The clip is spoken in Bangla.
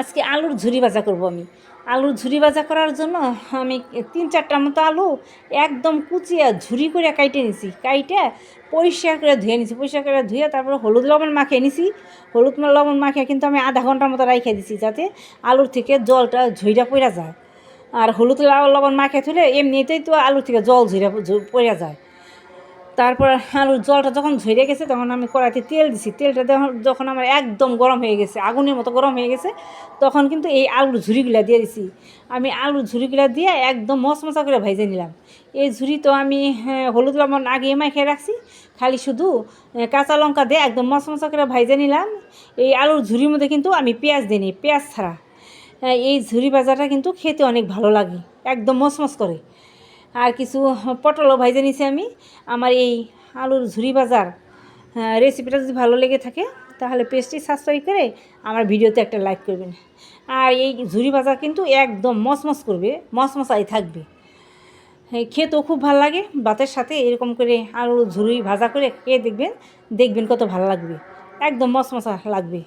আজকে আলুর ঝুরি ভাজা করব আমি। আলুর ঝুরি ভাজা করার জন্য আমি তিন চারটার মতো আলু একদম কুচিয়ে ঝুরি করে কাইটে নিছি। কাইটে পরিষ্কার করে ধুয়ে নিছি। পরিষ্কার করে ধুয়ে তারপরে হলুদ লবণ মাখিয়ে নিছি। হলুদ লবণ মাখিয়ে কিন্তু আমি আধা ঘণ্টার মতো রাইখে দিছি যাতে আলুর থেকে জলটা ঝুইটা পড়া যায়। আর হলুদ লবণ মাখিয়ে থুলে এমনিতেই তো আলু থেকে জল ঝুইরা পড়া যায়। তারপর আলুর জলটা যখন ঝরে গেছে তখন আমি কড়াইতে তেল দিছি। তেলটা যখন- আমার একদম গরম হয়ে গেছে আগুনের মতো গরম হয়ে গেছে তখন কিন্তু এই আলুর ঝুড়িগুলা দিয়ে দিছি। আমি আলুর ঝুড়িগুলা দিয়ে একদম মশমশা করে ভেজে নিলাম। এই ঝুড়ি তো আমি হ্যাঁ, হলুদ লবণ আগে মাখিয়ে রাখছি খালি শুধু কাঁচা লঙ্কা দিয়ে একদম মশমশা করে ভেজে নিলাম। এই আলুর ঝুড়ির মধ্যে কিন্তু আমি পেঁয়াজ দিই নি, পেঁয়াজ ছাড়া। এই ঝুড়ি ভাজাটা কিন্তু খেতে অনেক ভালো লাগে একদম মসমস করে। আর কিছু পটলও ভাইজে নিছি আমি। আমার এই আলুর ঝুরি হ্যাঁ, রেসিপিটা যদি ভালো লেগে থাকে তাহলে পেস্টটি সাবস্ক্রাইব করে আমার ভিডিওতে একটা লাইক করবেন। আর এই ঝুরি ভাজা কিন্তু একদম মসমস করবে মসমসাই থাকবে। হ্যাঁ, খেতেও খুব ভালো লাগে ভাতের সাথে এরকম করে আলু ঝুরি ভাজা করে খেয়ে দেখবেন দেখবেন কত ভালো লাগবে। একদম মসমসা লাগবে।